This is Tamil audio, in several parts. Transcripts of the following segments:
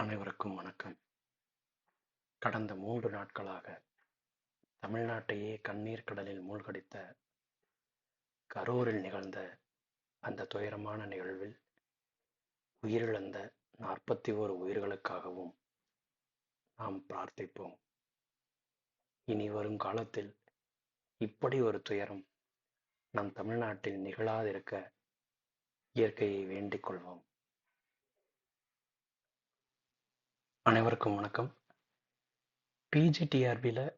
அனைவருக்கும் வணக்கம். கடந்த மூன்று நாட்களாக தமிழ்நாட்டையே கண்ணீர் கடலில் மூழ்கடித்த கரூரில் நிகழ்ந்த அந்த துயரமான நிகழ்வில் உயிரிழந்த நாற்பத்தி ஓரு உயிர்களுக்காகவும் நாம் பிரார்த்திப்போம். இனி வரும் காலத்தில் இப்படி ஒரு துயரம் நம் தமிழ்நாட்டில் நிகழாதிருக்க இயற்கையை வேண்டிக் கொள்வோம். அனைவருக்கும் வணக்கம். பிஜிடிஆர்பியில்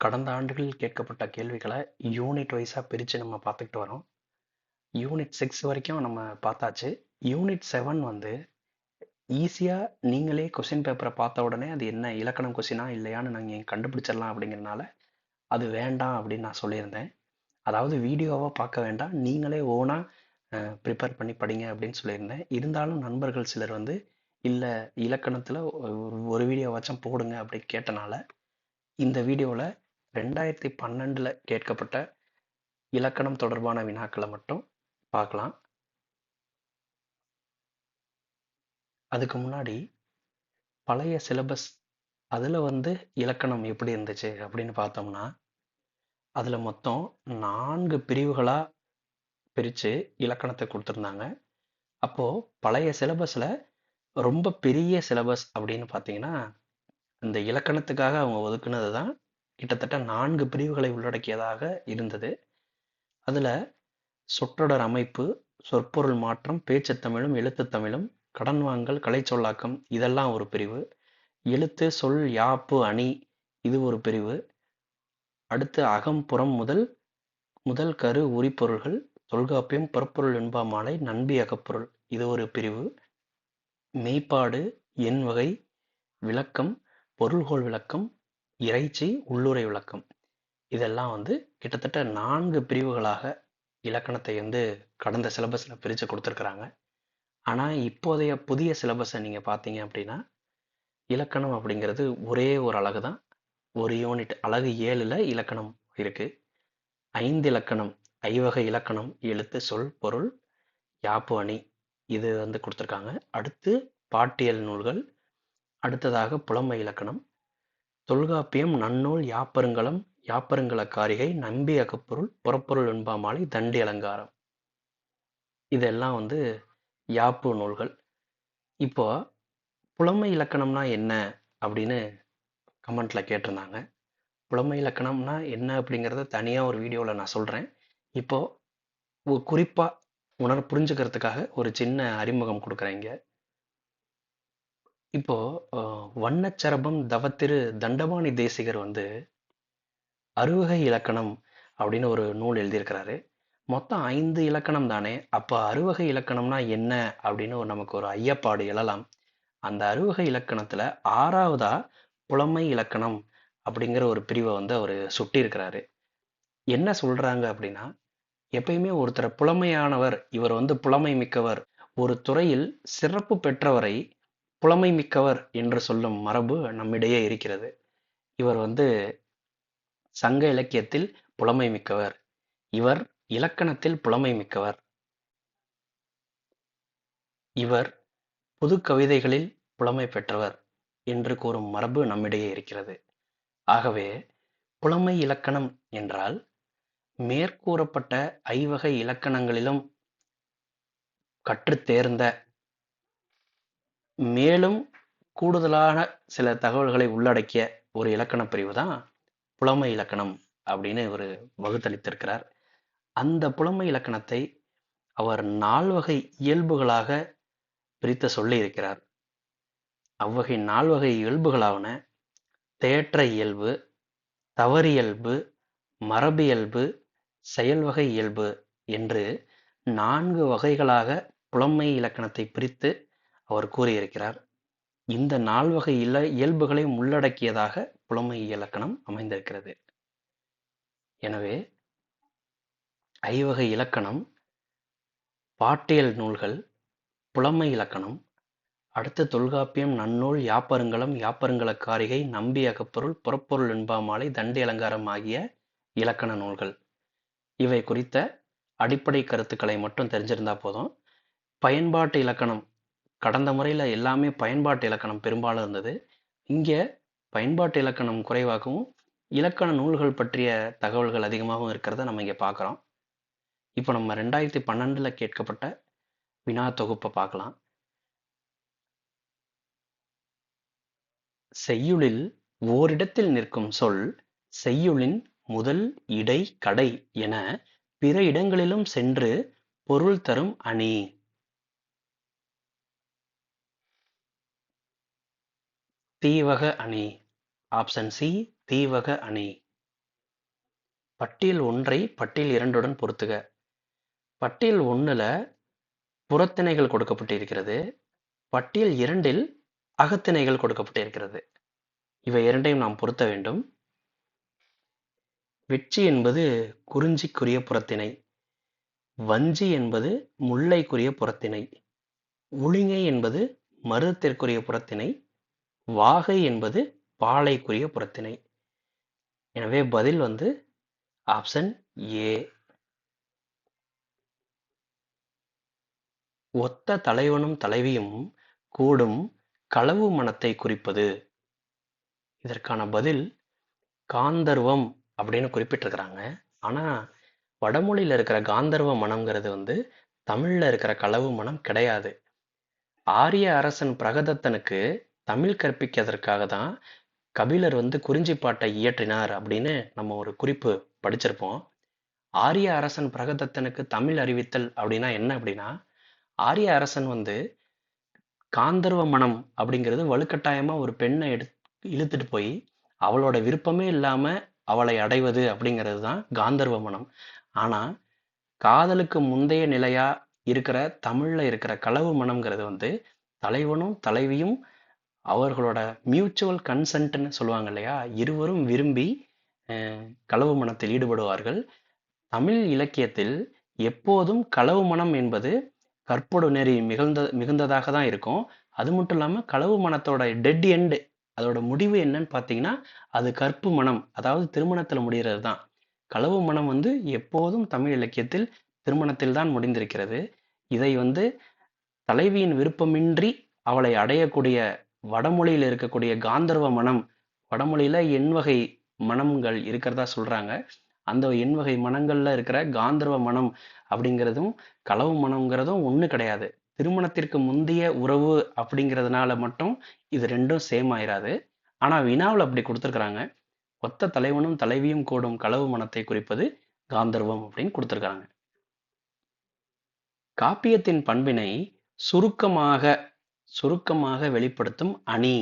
கடந்த ஆண்டுகளில் கேட்கப்பட்ட கேள்விகளை யூனிட் வைஸாக பிரித்து நம்ம பார்த்துக்கிட்டு வரோம். யூனிட் சிக்ஸ் வரைக்கும் நம்ம பார்த்தாச்சு. யூனிட் செவன் வந்து ஈஸியாக நீங்களே கொஸ்டின் பேப்பரை பார்த்த உடனே அது என்ன இலக்கணம் கொஸ்டினா இல்லையான்னு நாங்கள் கண்டுபிடிச்சிடலாம் அப்படிங்கிறனால அது வேண்டாம் அப்படின்னு நான் சொல்லியிருந்தேன். அதாவது வீடியோவாக பார்க்க வேண்டாம். நீங்களே ஓனாக ப்ரிப்பேர் பண்ணி படிங்க அப்படின்னு சொல்லியிருந்தேன். இருந்தாலும் நண்பர்கள் சிலர் வந்து இல்லை இலக்கணத்தில் ஒரு வீடியோவாச்சும் போடுங்க அப்படி கேட்டனால இந்த வீடியோவில் ரெண்டாயிரத்தி பன்னெண்டில் கேட்கப்பட்ட இலக்கணம் தொடர்பான வினாக்களை மட்டும் பார்க்கலாம். அதுக்கு முன்னாடி பழைய சிலபஸ் அதில் வந்து இலக்கணம் எப்படி இருந்துச்சு அப்படின்னு பார்த்தோம்னா அதில் மொத்தம் நான்கு பிரிவுகளாக பிரித்து இலக்கணத்தை கொடுத்துருந்தாங்க. அப்போது பழைய சிலபஸில் ரொம்ப பெரிய சிலபஸ் அப்படின்னு பார்த்தீங்கன்னா இந்த இலக்கணத்துக்காக அவங்க ஒதுக்குனது தான் கிட்டத்தட்ட நான்கு பிரிவுகளை உள்ளடக்கியதாக இருந்தது. அதில் சொற்றொடர் அமைப்பு சொற்பொருள் மாற்றம் பேச்சு தமிழும் எழுத்து தமிழும் கடன் வாங்கல் கலை சொல்லாக்கம் இதெல்லாம் ஒரு பிரிவு. எழுத்து சொல் யாப்பு அணி இது ஒரு பிரிவு. அடுத்து அகம் புறம் முதல் முதல் கரு உரிப்பொருள்கள் தொல்காப்பியம் புறப்பொருள் என்பா மாலை நன்பி அகப்பொருள் இது ஒரு பிரிவு. மெய்ப்பாடு எண் வகை விளக்கம் பொருள்கோள் விளக்கம் இறைச்சி உள்ளுரை விளக்கம். இதெல்லாம் வந்து கிட்டத்தட்ட நான்கு பிரிவுகளாக இலக்கணத்தை வந்து கடந்த சிலபஸில் பிரித்து கொடுத்துருக்குறாங்க. ஆனால் இப்போதைய புதிய சிலபஸை நீங்கள் பார்த்தீங்க அப்படின்னா இலக்கணம் அப்படிங்கிறது ஒரே ஒரு அழகு தான் ஒரு யூனிட் அழகு ஏழில் இலக்கணம் இருக்குது ஐந்து இலக்கணம் ஐவகை இலக்கணம் எழுத்து சொல் பொருள் யாப்பு அணி. இது வந்து கொடுத்துருக்காங்க. அடுத்து பாட்டியல் நூல்கள் அடுத்ததாக புலமை இலக்கணம் தொல்காப்பியம் நன்னூல் யாப்பருங்கலம் யாப்பருங்கல காரிகை நம்பி அகப்பொருள் புறப்பொருள் என்பாமாலை தண்டி அலங்காரம். இதெல்லாம் வந்து யாப்பு நூல்கள். இப்போ புலமை இலக்கணம்னா என்ன அப்படின்னு கமெண்ட்டில் கேட்டிருந்தாங்க. புலமை இலக்கணம்னா என்ன அப்படிங்கிறத தனியாக ஒரு வீடியோவில் நான் சொல்கிறேன் இப்போது குறிப்பாக உணர் புரிஞ்சுக்கிறதுக்காக ஒரு சின்ன அறிமுகம் கொடுக்குறேங்க இப்போ வண்ணச்சரபம் தவத்திரு தண்டபாணி தேசிகர் வந்து அறுவகை இலக்கணம் அப்படின்னு ஒரு நூல் எழுதியிருக்கிறாரு. மொத்தம் ஐந்து இலக்கணம் தானே அப்போ அறுவகை இலக்கணம்னா என்ன அப்படின்னு நமக்கு ஒரு ஐயப்பாடு எழலாம். அந்த அறுவகை இலக்கணத்துல ஆறாவதா புலமை இலக்கணம் அப்படிங்கிற ஒரு பிரிவை வந்து அவர் சுட்டி இருக்கிறாரு என்ன சொல்றாங்க அப்படின்னா எப்பயுமே ஒருத்தர் புலமையானவர் இவர் வந்து புலமை மிக்கவர். ஒரு துறையில் சிறப்பு பெற்றவரை புலமை மிக்கவர் என்று சொல்லும் மரபு நம்மிடையே இருக்கிறது. இவர் வந்து சங்க இலக்கியத்தில் புலமை மிக்கவர். இவர் இலக்கணத்தில் புலமை மிக்கவர். இவர் புது கவிதைகளில் புலமை பெற்றவர் என்று கூறும் மரபு நம்மிடையே இருக்கிறது. ஆகவே புலமை இலக்கணம் என்றால் மேற்கூறப்பட்ட ஐவகை இலக்கணங்களிலும் கற்றுத்தேர்ந்த மேலும் கூடுதலான சில தகவல்களை உள்ளடக்கிய ஒரு இலக்கண பிரிவு தான் புலமை இலக்கணம் அப்படின்னு ஒரு வகுத்தளித்திருக்கிறார். அந்த புலமை இலக்கணத்தை அவர் நால்வகை இயல்புகளாக பிரித்து சொல்லி இருக்கிறார் அவ்வகை நால்வகை இயல்புகளாவன தேற்ற இயல்பு தவறியல்பு மரபியல்பு செயல்வகை இயல்பு என்று நான்கு வகைகளாக புலமை இலக்கணத்தை பிரித்து அவர் கூறியிருக்கிறார். இந்த நால்வகை இல இயல்புகளை உள்ளடக்கியதாக புலமை இலக்கணம் அமைந்திருக்கிறது. எனவே ஐவகை இலக்கணம் பாட்டியல் நூல்கள் புலமை இலக்கணம் அடுத்து தொல்காப்பியம் நன்னூல் யாப்பருங்கலம் யாப்பருங்கல காரிகை நம்பி அகப்பொருள் புறப்பொருள் என்பாமாலை தண்டி அலங்காரம் ஆகிய இலக்கண நூல்கள். இவை குறித்த அடிப்படை கருத்துக்களை மட்டும் தெரிஞ்சிருந்தா போதும். பயன்பாட்டு இலக்கணம் கடந்த முறையில் எல்லாமே பயன்பாட்டு இலக்கணம் பெரும்பாலும் இருந்தது. இங்கே பயன்பாட்டு இலக்கணம் குறைவாகவும் இலக்கண நூல்கள் பற்றிய தகவல்கள் அதிகமாகவும் இருக்கிறத நம்ம இங்கே பார்க்குறோம். இப்போ நம்ம ரெண்டாயிரத்தி பன்னெண்டில் கேட்கப்பட்ட வினா தொகுப்பை பார்க்கலாம். செய்யுளில் ஓரிடத்தில் நிற்கும் சொல் செய்யுளின் முதல் இடை கடை என பிற இடங்களிலும் சென்று பொருள் தரும் அணி. தீவக அணி. ஆப்ஷன் சி தீவக அணி. பட்டியல் ஒன்றை பட்டியல் இரண்டுடன் பொருத்துக. பட்டியல் ஒன்றில் புறத்திணைகள் கொடுக்கப்பட்டிருக்கிறது. பட்டியல் இரண்டில் அகத்திணைகள் கொடுக்கப்பட்டிருக்கிறது. இவை இரண்டையும் நாம் பொருத்த வேண்டும். வெற்றி என்பது குறிஞ்சிக்குரிய புறத்திணை. வஞ்சி என்பது முல்லைக்குரிய புறத்திணை. உளிங்கை என்பது மருதத்திற்குரிய புறத்திணை. வாகை என்பது பாலைக்குரிய புறத்திணை. எனவே பதில் வந்து ஆப்ஷன் ஏ ஒத்த தலைவனும் தலைவியும் கூடும் களவு மனத்தை குறிப்பது. இதற்கான பதில் காந்தர்வம். அப்படின்னு குறிப்பிட்டிருக்கிறாங்க. ஆனால் வடமொழியில் இருக்கிற காந்தர்வ மனம்ங்கிறது வந்து தமிழில் இருக்கிற களவு மனம் கிடையாது. ஆரிய அரசன் பிரகதத்தனுக்கு தமிழ் கற்பிக்கிறதற்காக தான் கபிலர் வந்து குறிஞ்சிப்பாட்டை இயற்றினார் அப்படின்னு நம்ம ஒரு குறிப்பு படிச்சிருப்போம். ஆரிய அரசன் பிரகதத்தனுக்கு தமிழ் அறிவித்தல் அப்படின்னா என்ன அப்படின்னா ஆரிய அரசன் வந்து காந்தர்வ மனம் அப்படிங்கிறது வலுக்கட்டாயமாக ஒரு பெண்ணை எடு இழுத்துட்டு போய் அவளோட விருப்பமே இல்லாமல் அவளை அடைவது அப்படிங்கிறது தான் காந்தர்வ மனம். ஆனால் காதலுக்கு முந்தைய நிலையாக இருக்கிற தமிழில் இருக்கிற களவு மனம்ங்கிறது வந்து தலைவனும் தலைவியும் அவர்களோட மியூச்சுவல் கன்சென்ட்னு சொல்லுவாங்க இல்லையா? இருவரும் விரும்பி களவு மனத்தில் ஈடுபடுவார்கள். தமிழ் இலக்கியத்தில் எப்போதும் களவு மனம் என்பது கற்பொடு நெறி மிகுந்த மிகுந்ததாக தான் இருக்கும். அது மட்டும் இல்லாமல் களவு மனத்தோட டெட் எண்டு அதோட முடிவு என்னன்னு பார்த்தீங்கன்னா அது கற்பு மனம். அதாவது திருமணத்தில் முடிகிறது தான். களவு மனம் வந்து எப்போதும் தமிழ் இலக்கியத்தில் திருமணத்தில் தான் முடிந்திருக்கிறது. இதை வந்து தலைவியின் விருப்பமின்றி அவளை அடையக்கூடிய வடமொழியில் இருக்கக்கூடிய காந்தர்வ மனம் வடமொழியில எண்வகை மனங்கள் இருக்கிறதா சொல்றாங்க. அந்த எண்வகை மனங்கள்ல இருக்கிற காந்தர்வ மனம் அப்படிங்கிறதும் களவு மனம்ங்கிறதும் ஒன்று கிடையாது. திருமணத்திற்கு முந்தைய உறவு அப்படிங்கிறதுனால மட்டும் இது ரெண்டும் சேம் ஆயிராது. ஆனா வினாவில் அப்படி கொடுத்துருக்குறாங்க. ஒத்த தலைவனும் தலைவியும் கூடும் களவு மனத்தை குறிப்பது காந்தர்வம் அப்படின்னு கொடுத்துருக்காங்க காப்பியத்தின் பண்பினை சுருக்கமாக சுருக்கமாக வெளிப்படுத்தும் அணி.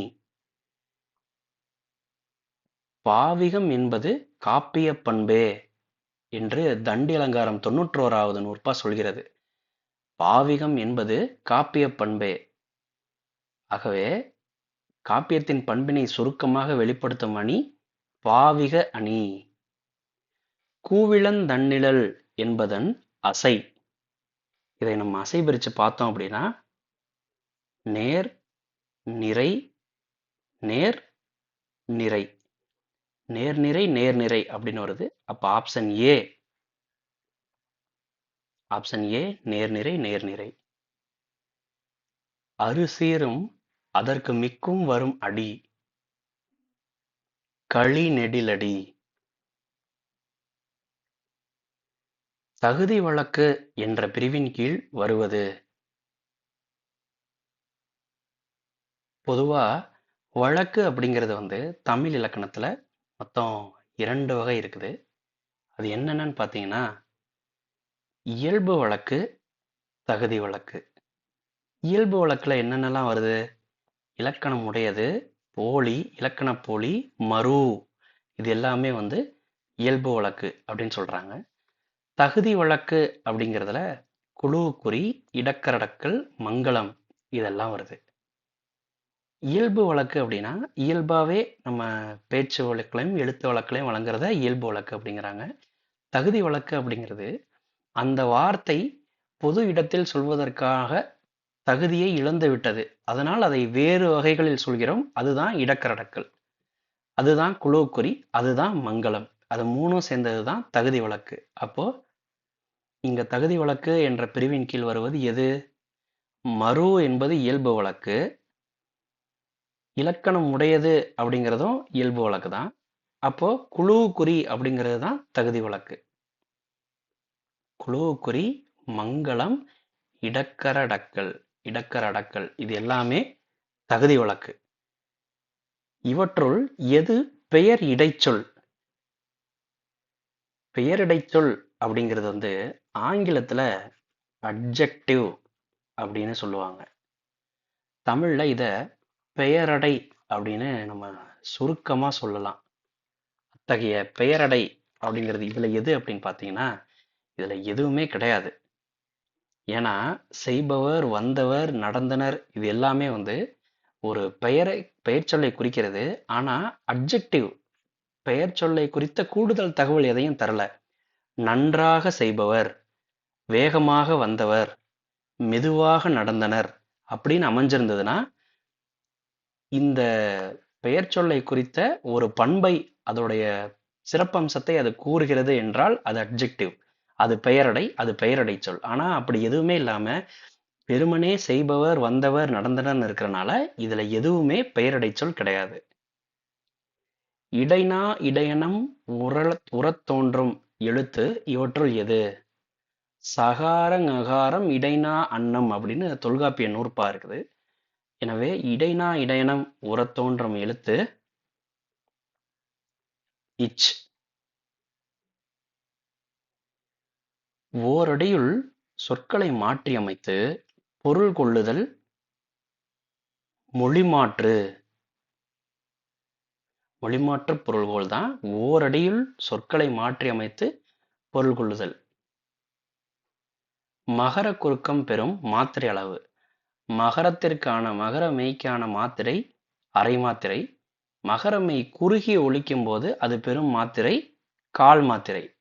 பாவிகம் என்பது காப்பிய பண்பே என்று தண்டி அலங்காரம் தொன்னூற்றோராவது நூற்பா சொல்கிறது. பாவிகம் என்பது காப்பிய பண்பே. ஆகவே காப்பியத்தின் பண்பினை சுருக்கமாக வெளிப்படுத்தும் அணி பாவிக அணி. கூவிளந்தன்னிழல் என்பதன் அசை. இதை நம்ம அசை பிரித்து பார்த்தோம் அப்படின்னா நேர் நிறை நேர் நிறை. நேர்நிறை நேர்நிறை அப்படின்னு வருது. அப்போ ஆப்ஷன் ஏ ஆப்ஷன் ஏ நேர்நிறை நேர்நிறை அரிசீரும் அதற்கு மிக்கும் வரும் அடி. களி நெடிலடி. தகுதி வழக்கு என்ற பிரிவின் கீழ் வருவது. பொதுவா வழக்கு அப்படிங்கிறது வந்து தமிழ் இலக்கணத்துல மொத்தம் இரண்டு வகை இருக்குது. அது என்னென்னு பார்த்தீங்கன்னா இயல்பு வழக்கு தகுதி வழக்கு. இயல்பு வழக்கில் என்னென்னலாம் வருது? இலக்கணம் உடையது போலி இலக்கண போலி மறு. இது எல்லாமே வந்து இயல்பு வழக்கு அப்படின்னு சொல்கிறாங்க தகுதி வழக்கு அப்படிங்கிறதுல குழுவுக்குறி இடக்கரடக்கல் மங்களம் இதெல்லாம் வருது. இயல்பு வழக்கு அப்படின்னா இயல்பாகவே நம்ம பேச்சு வழக்குலையும் எழுத்து வழக்குலையும் வழங்குறத இயல்பு வழக்கு அப்படிங்கிறாங்க. தகுதி வழக்கு அப்படிங்கிறது அந்த வார்த்தை பொது இடத்தில் சொல்வதற்காக தகுதியை இழந்துவிட்டது அதனால் அதை வேறு வகைகளில் சொல்கிறோம். அதுதான் இடக்கரடக்கல். அதுதான் குழுக்குறி அதுதான் மங்களம். அது மூணும் சேர்ந்தது தான் தகுதி வழக்கு. அப்போ இங்க தகுதி வழக்கு என்ற பிரிவின் கீழ் வருவது எது? மறு என்பது இயல்பு வழக்கு. இலக்கணம் உடையது அப்படிங்கிறதும் இயல்பு வழக்கு தான். அப்போ குழு குறி அப்படிங்கிறது தான் தகுதி வழக்கு. குழு மங்களம் இடக்கரடக்கல் இடக்கரடக்கல். இது எல்லாமே தகுதி வழக்கு. இவற்றுள் எது பெயர் இடைச்சொல்? பெயர் இடைச்சொல் அப்படிங்கிறது வந்து ஆங்கிலத்துல அட்ஜெக்டிவ் அப்படின்னு சொல்லுவாங்க. தமிழ்ல இதை பெயரடை அப்படின்னு நம்ம சுருக்கமாக சொல்லலாம். அத்தகைய பெயரடை அப்படிங்கிறது இதில் எது அப்படின்னு பார்த்தீங்கன்னா இதுல எதுவுமே கிடையாது. ஏன்னா செய்பவர் வந்தவர் நடந்தனர் இது எல்லாமே வந்து ஒரு பெயரை பெயர் சொல்லை குறிக்கிறது. ஆனா அப்ஜெக்டிவ் பெயர் சொல்லை குறித்த கூடுதல் தகவல் எதையும் தரல. நன்றாக செய்பவர் வேகமாக வந்தவர் மெதுவாக நடந்தனர் அப்படின்னு அமைஞ்சிருந்ததுன்னா இந்த பெயர் சொல்லை குறித்த ஒரு பண்பை அதோடைய சிறப்பம்சத்தை அது கூறுகிறது என்றால் அது அப்ஜெக்டிவ் அது பெயரடை அது பெயரடை சொல். ஆனால் அப்படி எதுவுமே இல்லாமல் வெறுமனே செய்பவர் வந்தவர் நடந்தனர் இருக்கிறனால இதில் எதுவுமே பெயரடை சொல் கிடையாது. இடைனா இடையனம் உரள உரத்தோன்றும் எழுத்து இவற்றுள் எது? சகாரங் அகாரம் இடைனா அன்னம் அப்படின்னு தொல்காப்பிய நூற்பா இருக்குது. எனவே இடைனா இடையனம் உரத் தோன்றும் எழுத்து இச். ஓரடியுள் சொற்களை மாற்றியமைத்து பொருள் கொள்ளுதல் மொழிமாற்று. மொழிமாற்று பொருள்கோள் தான் ஓரடியுள் சொற்களை மாற்றியமைத்து பொருள் கொள்ளுதல். மகர குறுக்கம் பெறும் மாத்திரை அளவு. மகரத்திற்கான மகர மெய்க்கான மாத்திரை அரை மாத்திரை. மகரமெய் குறுகி ஒழிக்கும் போது அது பெறும் மாத்திரை கால் மாத்திரை.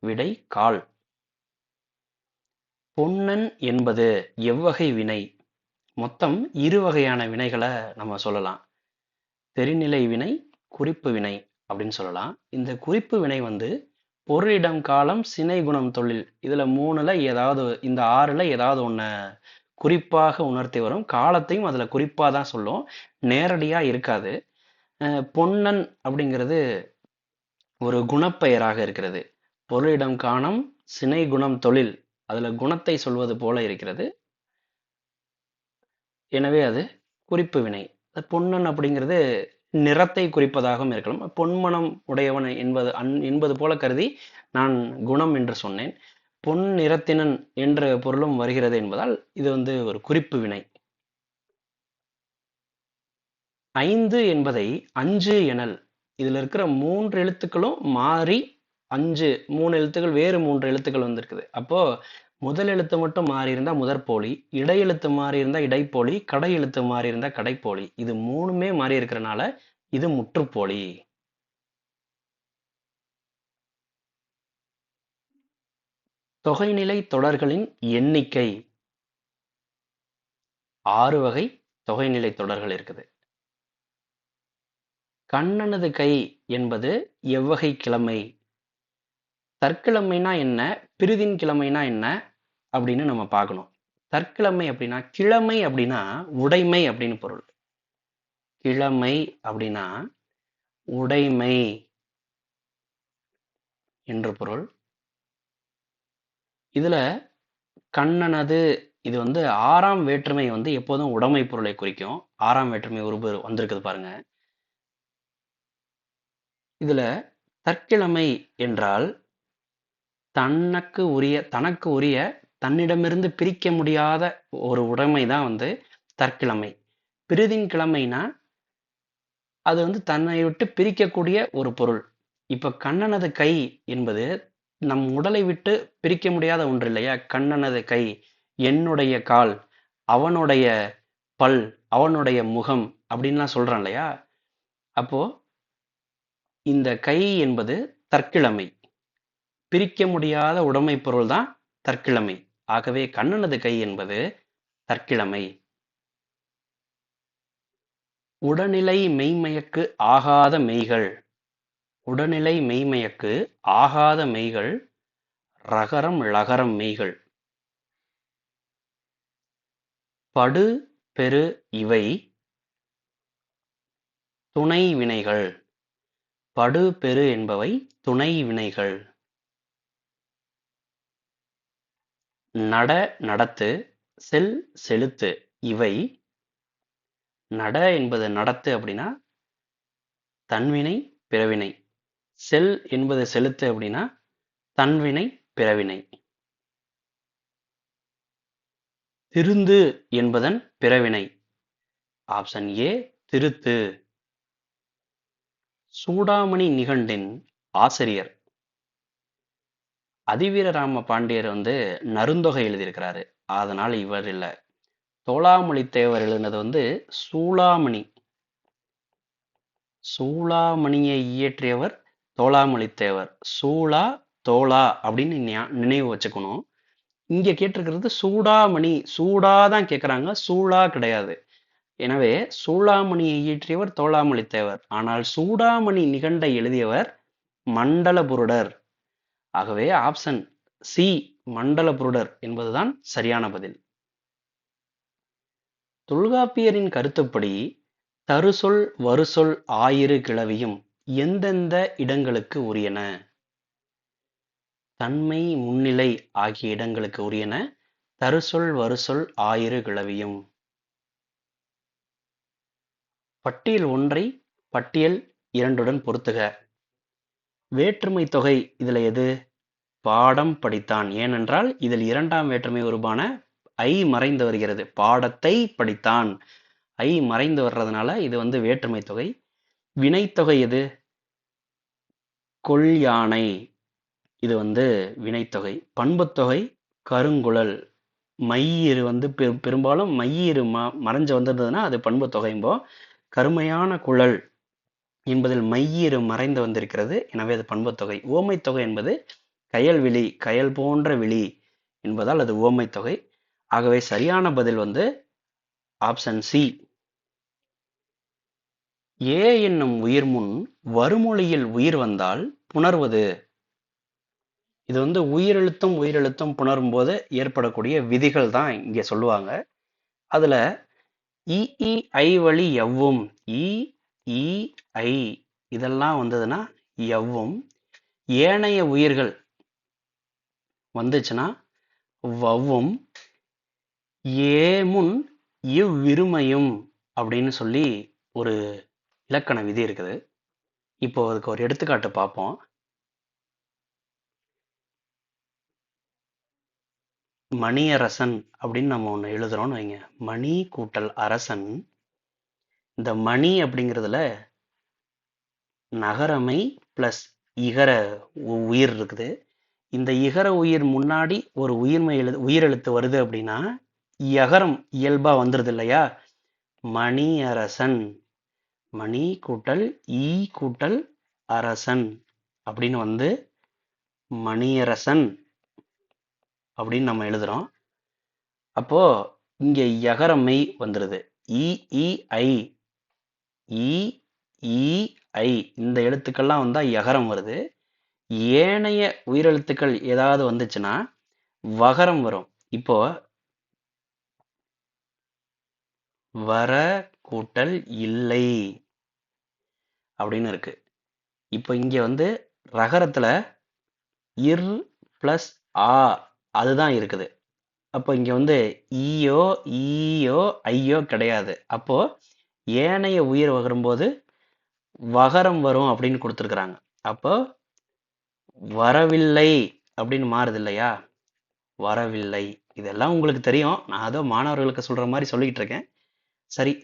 விடை கால். பொன்னன் என்பது எவ்வகை வினை? மொத்தம் இரு வகையான வினைகளை நம்ம சொல்லலாம். தெரிநிலை வினை குறிப்பு வினை அப்படின்னு சொல்லலாம். இந்த குறிப்பு வினை வந்து பொருளிடம் காலம் சினை குணம் தொழில். இதுல மூணுல ஏதாவது இந்த ஆறுல ஏதாவது ஒன்று குறிப்பாக உணர்த்தி வரும். காலத்தையும் அதுல குறிப்பா தான் சொல்லும். நேரடியா இருக்காது. பொன்னன் அப்படிங்கிறது ஒரு குணப்பெயராக இருக்கிறது. பொருளிடம் காணம் சினை குணம் தொழில். அதில் குணத்தை சொல்வது போல இருக்கிறது. எனவே அது குறிப்பு வினை. பொன்னன் அப்படிங்கிறது நிறத்தை குறிப்பதாகவும் இருக்கலாம். பொன்மனம் உடையவன் என்பது அன் என்பது போல கருதி நான் குணம் என்று சொன்னேன். பொன் நிறத்தினன் என்ற பொருளும் வருகிறது என்பதால் இது வந்து ஒரு குறிப்பு வினை. ஐந்து என்பதை அஞ்சு எனல். இதில் இருக்கிற மூன்று எழுத்துக்களும் மாறி அஞ்சு மூணு எழுத்துக்கள் வேறு மூன்று எழுத்துக்கள் வந்திருக்குது. அப்போ முதல் எழுத்து மட்டும் மாறி இருந்தா முதற்போலி இடையெழுத்து மாறி இருந்தா இடைப்போலி கடை எழுத்து மாறி இருந்தா கடைப்போலி. இது மூணுமே மாறி இருக்கிறனால இது முற்றுப்போலி. தொகைநிலை தொடர்களின் எண்ணிக்கை. ஆறு வகை தொகைநிலை தொடர்கள் இருக்குது. கண்ணனது கை என்பது எவ்வகை கிழமை? தற்கிழமைனா என்ன? பிரிதின் கிழமைனா என்ன? அப்படின்னு நம்ம பார்க்கணும். தற்கிழமை அப்படின்னா கிழமை அப்படின்னா உடைமை அப்படின்னு பொருள். கிழமை அப்படின்னா உடைமை என்று பொருள். இதுல கண்ணனது இது வந்து ஆறாம் வேற்றுமை வந்து எப்போதும் உடைமை பொருளை குறிக்கும். ஆறாம் வேற்றுமை உருபு வந்திருக்குது பாருங்க. இதுல தற்கிழமை என்றால் தனக்கு உரிய தனக்கு உரிய தன்னிடமிருந்து பிரிக்க முடியாத ஒரு உடைமை தான் வந்து தற்கிழமை. பிரிதின் கிழமைனா அது வந்து தன்னை விட்டு பிரிக்கக்கூடிய ஒரு பொருள். இப்ப கண்ணனது கை என்பது நம் உடலை விட்டு பிரிக்க முடியாத ஒன்று இல்லையா? கண்ணனது கை என்னுடைய கால் அவனுடைய பல் அவனுடைய முகம் அப்படின்லாம் சொல்றான் இல்லையா? அப்போ இந்த கை என்பது தற்கிழமை. பிரிக்க முடியாத உடைமை பொருள் தான் தற்கிழமை. ஆகவே கண்ணனது கை என்பது தற்கிழமை. உடனிலை மெய்மயக்கு ஆகாத மெய்கள். உடனிலை மெய்மயக்கு ஆகாத மெய்கள் ரகரம் லகரம் மெய்கள். படு பெரு இவை துணை வினைகள். படு பெரு என்பவை துணை வினைகள். நட நடத்து செல் செலுத்து. இவை நட என்பது நடத்து அப்படின்னா தன்வினை பிறவினை. செல் என்பது செலுத்து அப்படின்னா தன்வினை பிறவினை. திருந்து என்பதன் பிறவினை. Option A திருத்து. சூடாமணி நிகண்டின் ஆசிரியர். அதிவீரராம பாண்டியர் வந்து நருந்தொகை எழுதியிருக்கிறாரு. அதனால் இவர் இல்லை. தோளாமொழி தேவர் எழுதினது வந்து சூளாமணி. சூளாமணியை இயற்றியவர் தோளாமொழி தேவர். சூளா தோளா அப்படின்னு நினைவு வச்சுக்கணும். இங்கே கேட்டிருக்கிறது சூடாமணி. சூடா தான் கேட்குறாங்க சூளா கிடையாது. எனவே சூளாமணியை இயற்றியவர் தோளாமொழி தேவர். ஆனால் சூடாமணி நிகண்டை எழுதியவர் மண்டலபுருடர். ஆகவே ஆப்ஷன் சி மண்டல புருடர் என்பதுதான் சரியான பதில். தொல்காப்பியரின் கருத்துப்படி தருசொல் வருசொல் ஆயிரு கிளவியும் எந்தெந்த இடங்களுக்கு உரியன? தன்மை முன்னிலை ஆகிய இடங்களுக்கு உரியன. தருசொல் வருசொல் ஆயிரு கிளவியும். பட்டியல் ஒன்றை பட்டியல் இரண்டுடன் பொருத்துக. வேற்றுமை தொகை இதில் எது? பாடம் படித்தான். ஏனென்றால் இதில் இரண்டாம் வேற்றுமை உருபான ஐ மறைந்து வருகிறது. பாடத்தை படித்தான். ஐ மறைந்து வர்றதுனால இது வந்து வேற்றுமை தொகை. வினைத்தொகை எது? கொள் யானை இது வந்து வினைத்தொகை பண்புத்தொகை கருங்குழல். மையிறு வந்து பெ- பெரும்பாலும் மையிறு ம மறைஞ்சு வந்திருந்ததுன்னா அது பண்புத் தொகைம்போ கருமையான குழல். என்பதில் மையீறு மறைந்து வந்திருக்கிறது. எனவே அது பண்புத் தொகை என்பது கயல் விழி கயல் போன்ற விழி என்பதால் அது ஓமைத்தொகை. ஆகவே சரியான பதில் வந்து ஆப்ஷன் சி. ஏ என்னும் உயிர் முன் வருமொழியில் உயிர் வந்தால் புணர்வது. இது வந்து உயிரெழுத்தும் உயிரெழுத்தும் புணரும் போது ஏற்படக்கூடிய விதிகள் தான் இங்கே சொல்லுவாங்க. அதில் இஇ ஐ வழி எவ்வும் இ இ ஐ. இதெல்லாம் வந்ததுன்னா எவ்வும் ஏனைய உயிர்கள் வந்துச்சுன்னா வவ்வும் ஏமுன் இவ்விருமையும் அப்படின்னு சொல்லி ஒரு இலக்கண விதி இருக்குது. இப்போ அதுக்கு ஒரு எடுத்துக்காட்டு பார்ப்போம். மணியரசன் அப்படின்னு நம்ம ஒன்று எழுதுறோம்னு வைங்க. மணி கூட்டல் அரசன் இந்த மணி அப்படிங்கிறதுல நகரமை ப்ளஸ் இகர உ- உயிர் இருக்குது. இந்த இகர உயிர் முன்னாடி ஒரு உயிர்மை உயிர் உயிரெழுத்து வருது அப்படின்னா யகரம் இயல்பா வந்துருது இல்லையா? மணியரசன் மணி கூட்டல் ஈ கூட்டல் அரசன் அப்படின்னு வந்து மணியரசன் அப்படின்னு நம்ம எழுதுறோம். அப்போ இங்க யகரமை வந்துருது. இ இ ஐ இ ஈ ஐ. இந்த எழுத்துக்கள்லாம் வந்தா யகரம் வருது. ஏனைய உயிரெழுத்துக்கள் ஏதாவது வந்துச்சுன்னா வகரம் வரும். இப்போ வர கூட்டல் இல்லை அப்படின்னு இருக்கு. இப்போ இங்க வந்து ரகரத்தில் இர் ப்ளஸ் ஆ அதுதான் இருக்குது. அப்போ இங்க வந்து ஈயோ ஈயோ ஐயோ கிடையாது. அப்போ ஏனைய உயிர் வகரும்போது வகரம் வரும் அப்படின்னு கொடுத்துருக்குறாங்க. அப்போ வரவில்லை அப்படின்னு மாறுது இல்லையா வரவில்லை. இதெல்லாம் உங்களுக்கு தெரியும். நான் அதோ மாணவர்களுக்கு சொல்ற மாதிரி சொல்லிக்கிட்டு இருக்கேன். சரி.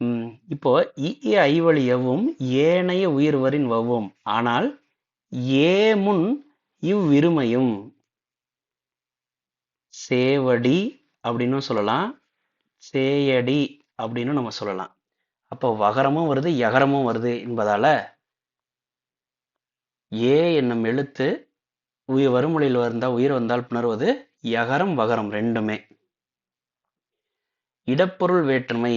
ம், இப்போ இ ஐவழி எவ்வும் ஏனைய உயிர் வரின் வவ்வும். ஆனால் ஏ முன் இவ்விருமையும் சேவடி அப்படின்னும் சொல்லலாம். சேயடி அப்படின்னு நம்ம சொல்லலாம். அப்போ வகரமும் வருது யகரமும் வருது என்பதால ஏ என்னும் எழுத்து உயிர் வறுமொழியில் வந்தால் உயிர் வந்தால் புணர்வது யகரம் வகரம் ரெண்டுமே. இடப்பொருள் வேற்றுமை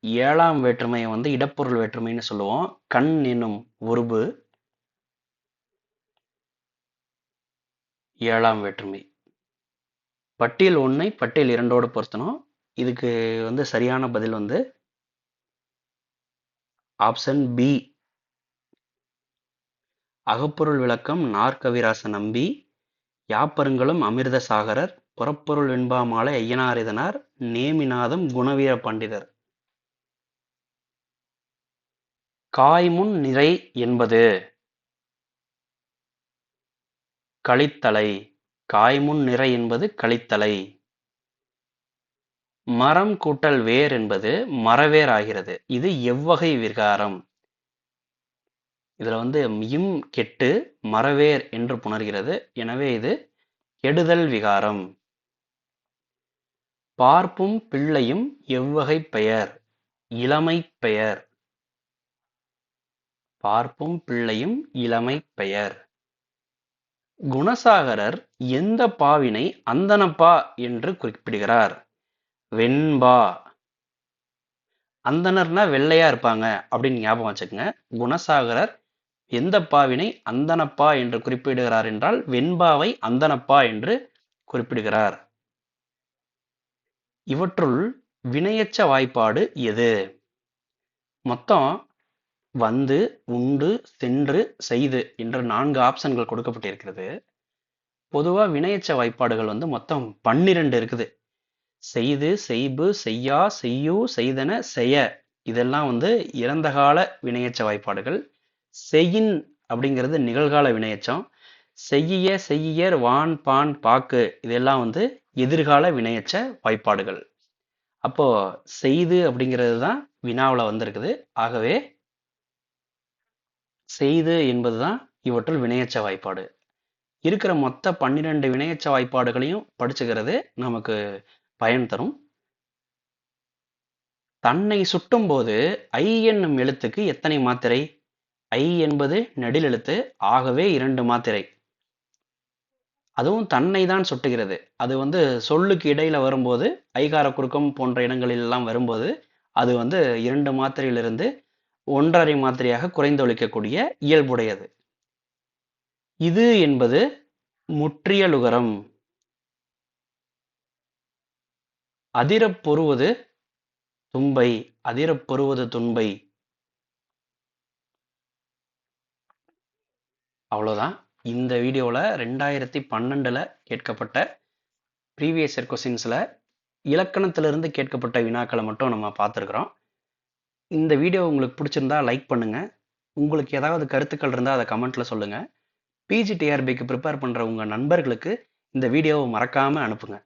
ஏழாம் வேற்றுமையை வந்து இடப்பொருள் வேற்றுமைன்னு சொல்லுவோம். கண் என்னும் உருபு ஏழாம் வேற்றுமை. பட்டியல் ஒன்றை பட்டியல் இரண்டோடு பொருத்தணும். இதுக்கு வந்து சரியான பதில் வந்து ஆப்ஷன் பி அகப்பொருள் விளக்கம் நாற்கவிராச நம்பி யாப்பருங்களும் அமிர்த சாகரர் புறப்பொருள் வெண்பாமாலை ஐயனாரிதனார் நேமிநாதம் குணவீர பண்டிதர். காய்முன் நிறை என்பது கழித்தலை. காய்முன் நிறை என்பது கழித்தலை. மரம் கூட்டல் வேர் என்பது மரவேர் ஆகிறது இது எவ்வகை விகாரம்? இதில் வந்து இம் கெட்டு மரவேர் என்று புணர்கிறது. எனவே இது கெடுதல் விகாரம். பார்ப்பும் பிள்ளையும் எவ்வகை பெயர்? இளமை பெயர். பார்ப்பும் பிள்ளையும் இளமை பெயர். குணசாகரர் எந்த பாவினை அந்தனப்பா என்று குறிப்பிடுகிறார். வெண்பா. அந்தணர்னா வெள்ளையா இருப்பாங்க அப்படின்னு ஞாபகம் வச்சுக்கோங்க. குணசாகரர் எந்த பாவினை அந்தனப்பா என்று குறிப்பிடுகிறார் என்றால் வெண்பாவை அந்தனப்பா என்று குறிப்பிடுகிறார். இவற்றுள் வினையச்ச வாய்ப்பாடு எது? மொத்தம் வந்து உண்டு சென்று செய்து என்ற நான்கு ஆப்ஷன்கள் கொடுக்கப்பட்டிருக்கிறது. பொதுவாக வினையச்ச வாய்ப்பாடுகள் வந்து மொத்தம் பன்னிரெண்டு இருக்குது. செய்து செய்பு செய்யா செய்யு செய்தன செய்ய. இதெல்லாம் வந்து இறந்த கால வினையச்ச வாய்ப்பாடுகள். செய்யின் அப்படிங்கிறது நிகழ்கால வினையச்சம். செய்ய செய்யர் வான் பான் பாக்கு இதெல்லாம் வந்து எதிர்கால வினையச்ச வாய்ப்பாடுகள். அப்போ செய்து அப்படிங்கிறது தான் வினாவில் வந்திருக்குது. ஆகவே செய்து என்பது தான் இவற்றுள் வினையச்ச வாய்ப்பாடு. இருக்கிற மொத்த பன்னிரண்டு வினையச்ச வாய்ப்பாடுகளையும் படிச்சுக்கிறது நமக்கு பயன் தரும். தன்னை சுட்டும் போது ஐ என்னும் எழுத்துக்கு எத்தனை மாத்திரை? ஐ என்பது நெடில் எழுத்து ஆகவே இரண்டு மாத்திரை. அதுவும் தன்னை தான் சுட்டுகிறது. அது வந்து சொல்லுக்கு இடையில வரும்போது ஐகார குறுக்கம் போன்ற இடங்களில் எல்லாம் வரும்போது அது வந்து இரண்டு மாத்திரையிலிருந்து ஒன்றரை மாத்திரையாக குறைந்தொழிக்கக்கூடிய இயல்புடையது. இது என்பது முற்றியலுகரம். அதிரப் பொறுவது தும்பை அதிரப் பொறுவது துன்பை. அவ்வளோதான் இந்த வீடியோவில் ரெண்டாயிரத்தி பன்னெண்டில் கேட்கப்பட்ட ப்ரீவியஸ் இயர் கொஸ்டின்ஸில் இலக்கணத்திலிருந்து கேட்கப்பட்ட வினாக்களை மட்டும் நம்ம பார்த்துருக்குறோம். இந்த வீடியோ உங்களுக்கு பிடிச்சிருந்தா லைக் பண்ணுங்கள் உங்களுக்கு ஏதாவது கருத்துக்கள் இருந்தால் அதை கமெண்ட்டில் சொல்லுங்கள் பிஜிடிஆர்பிக்கு ப்ரிப்பேர் பண்ணுற உங்கள் நண்பர்களுக்கு இந்த வீடியோவை மறக்காமல் அனுப்புங்க.